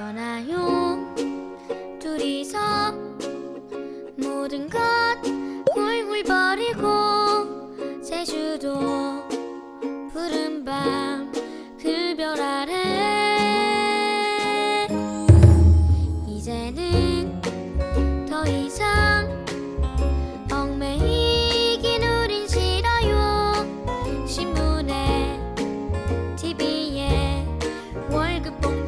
떠나요. 둘이서 모든 것 훌훌 버리고 제주도 푸른 밤 그 별 아래 이제는 더 이상 얽매이긴 우린 싫어요. 신문에 TV에 월급 봉